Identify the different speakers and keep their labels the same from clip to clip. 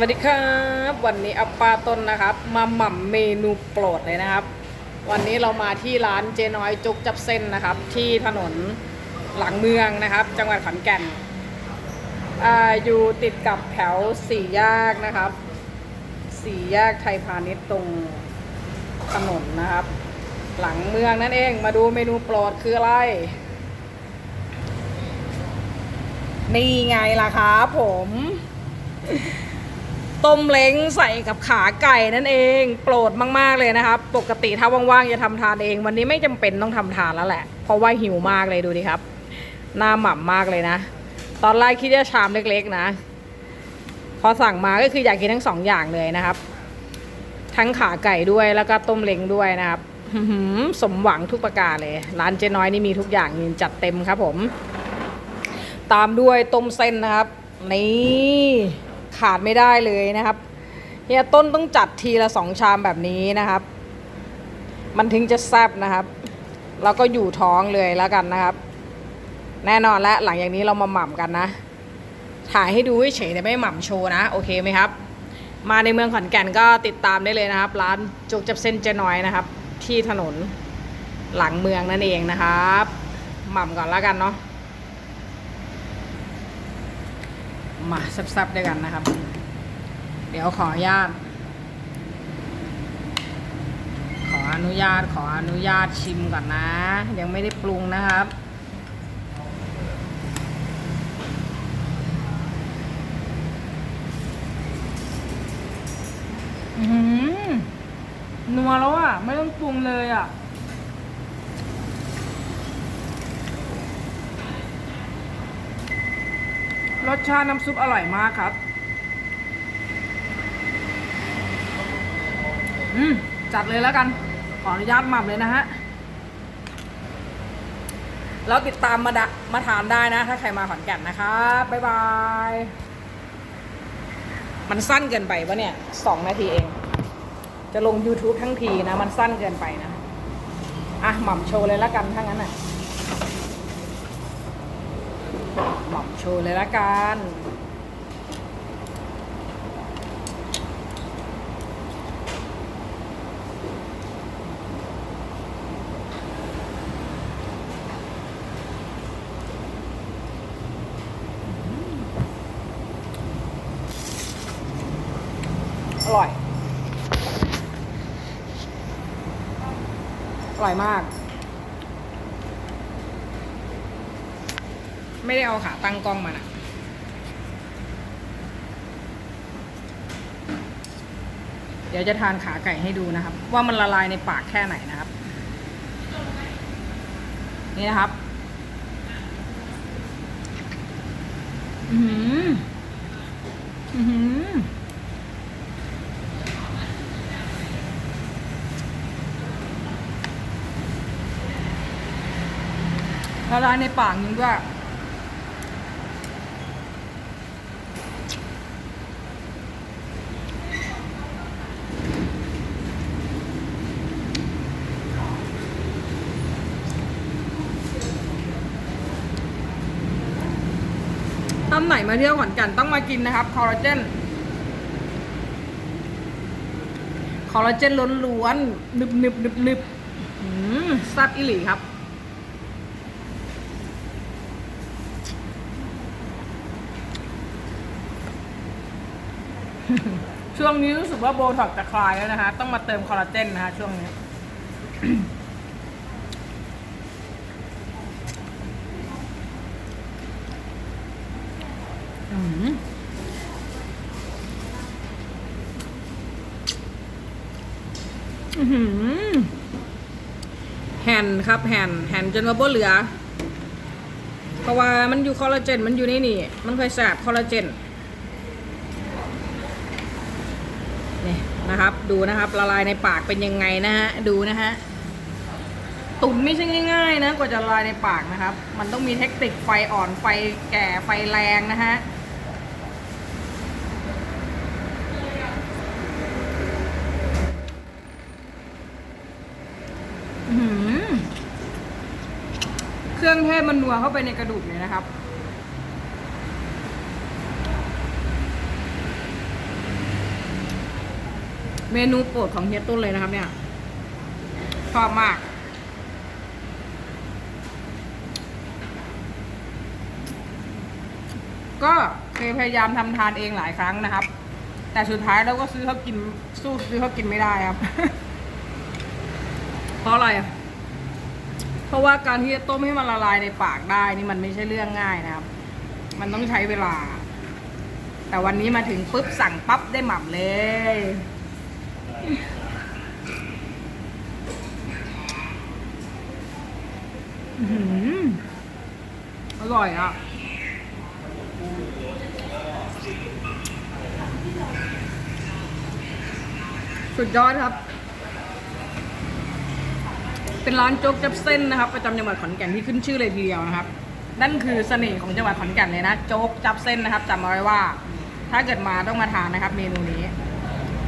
Speaker 1: วัสดีครับ วันนี้อัปปาต้นนะครับ มาหม่ำเมนูโปรดเลยนะครับ วันนี้เรามาที่ร้านเจน้อยจุกจับเส้นนะครับ ที่ถนนหลังเมืองนะครับ จังหวัดขอนแก่นออยู่ติดกับแถวสี่แยกนะครับสี่แยกไทยพาณิชย์ตรงถนนนะครับ หลังเมืองนั่นเองมาดูเมนูโปรดคืออะไร นี่ไงล่ะครับผม ต้มเล้งใส่กับขาไก่นั่นเอง โปรดมากๆเลยนะครับ ปกติถ้าว่างๆจะทำทานเอง วันนี้ไม่จำเป็นต้องทำทานแล้วแหละ เพราะว่าหิวมากเลยดูดิครับ หน้าหม่ำมากเลยนะ ตอนแรกคิดจะชามเล็กๆนะ พอสั่งมาก็คืออยากกินทั้งสองอย่างเลยนะครับ ทั้งขาไก่ด้วยแล้วก็ต้มเล้งด้วยนะครับสมหวังทุกประการเลย ร้านเจ๊น้อยนี่มีทุกอย่างจัดเต็มครับผม ตามด้วยต้มเส้นนะครับ นี่ ขาดไม่ได้เลยนะครับเฮียต้นต้องจัดทีละสองชามแบบนี้นะครับ มันถึงจะแซ่บนะครับ แล้วก็อยู่ท้องเลยแล้วกันนะครับ แน่นอนและหลังจากนี้เรามาหม่ำกันนะ ถ่ายให้ดูเฉยแต่ไม่หม่ำโชว์นะ โอเคไหมครับ มาในเมืองขอนแก่นก็ติดตามได้เลยนะครับ ร้านจุกจับเส้นเจน้อยนะครับ ที่ถนนหลังเมืองนั่นเองนะครับ หม่ำก่อนแล้วกันเนาะ มาแซ่บๆด้วยกันนะครับ เดี๋ยวขออนุญาต ขออนุญาตขออนุญาตชิมก่อนนะ ยังไม่ได้ปรุงนะครับอือหือนัวแล้วอะ ไม่ต้องปรุงเลยอะ รสชาติน้ำซุปอร่อยมากครับ อืม จัดเลยแล้วกัน ขออนุญาตหม่ำเลยนะฮะ แล้วติดตามมาดะมาทานได้นะ ถ้าใครมาขอนแก่นนะครับ บ๊ายบาย มันสั้นเกินไปปะเนี่ย สองนาทีเอง จะลง YouTube ทั้งทีนะ มันสั้นเกินไปนะ อะ หม่ำโชว์เลยแล้วกันถ้างั้นน่ะ หม่อมโชว์เลยละกันอร่อย อร่อยมาก ไม่ได้เอาขาตั้งกล้องมานะเดี๋ยวจะทานขาไก่ให้ดูนะครับ ว่ามันละลายในปากแค่ไหนนะครับ นี่นะครับอือหืออือหือละลายในปากจริงด้วย ท่านไหนมาเที่ยวขอนแก่นต้องมากินนะครับคอลลาเจนคอลลาเจนล้วนๆนึบนึบนึบนึบอืมแซ่บอิหลีครับ ช่วงนี้รู้สึกว่าโบท็อกจะคลายแล้วนะคะ ต้องมาเติมคอลลาเจนนะคะช่วงนี้ อืมอื้อหือ แห่นครับแห่นแห่นจนว่าบ่เหลือ เพราะว่ามันอยู่คอลลาเจน มันอยู่ในนี่ มันเคยแสบคอลลาเจนนี่นะครับ ดูนะครับ ละลายในปากเป็นยังไงนะฮะ ดูนะฮะ ตุ๋นไม่ใช่ง่ายๆนะ กว่าจะละลายในปากนะครับ มันต้องมีเทคนิคไฟอ่อนไฟแก่ไฟแรงนะฮะ อื้อหือเค รื่องเทศมันนัวเข้าไปในกระดูกเลยนะครับ เมนูโปรดของเฮียตุ้นเลยนะครับ เนี่ยชอบมากก็เคยพยายามทำทานเองหลายครั้งนะครับ แต่สุดท้ายเราก็ซื้อเขากินสู้ซื้อเขากินไม่ได้ครับ เพราะอะไรอะ เพราะว่าการที่จะต้มให้มันละลายในปากได้นี่มันไม่ใช่เรื่องง่ายนะครับ มันต้องใช้เวลา แต่วันนี้มาถึงปุ๊บสั่งปั๊บได้หม่ำเลยอื้อหืออร่อยอะสุดยอดครับ เป็นร้านโจ๊กจับเส้นนะครับประจำจังหวัดขอนแก่นที่ขึ้นชื่อเลยทีเดียวนะครับ นั่นคือเสน่ห์ของจังหวัดขอนแก่นเลยนะโจ๊กจับเส้นนะครับจำเอาไว้ว่า ถ้าเกิดมาต้องมาทานนะครับ เมนูนี้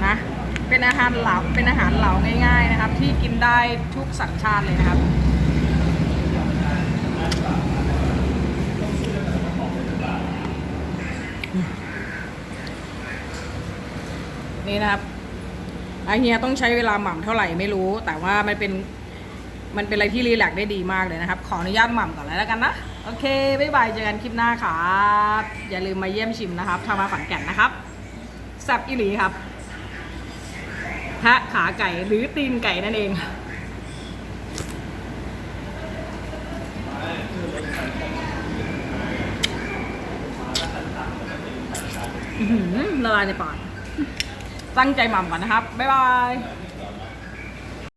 Speaker 1: นะเป็นอาหารเหลาเป็นอาหารเหลาง่าย ๆนะครับ ที่กินได้ทุกสัญชาติเลยนะครับนี่นะครับอาเฮียต้องใช้เวลาหม่ำเท่าไหร่ไม่รู้ แต่ว่ามันเป็น มันเป็นอะไรที่รีแลกซ์ได้ดีมากเลยนะครับ ขออนุญาตหม่ำก่อนเลยแล้วกันนะ โอเค บ๊ายบาย เจอกันคลิปหน้าครับ อย่าลืมมาเยี่ยมชิมนะครับทางมาขอนแก่นนะครับแซบอิหลีครับแพะขาไก่หรือตีนไก่นั่นเองอือหือละลายในปากตั้งใจหม่ำก่อนนะครับ บ๊ายบาย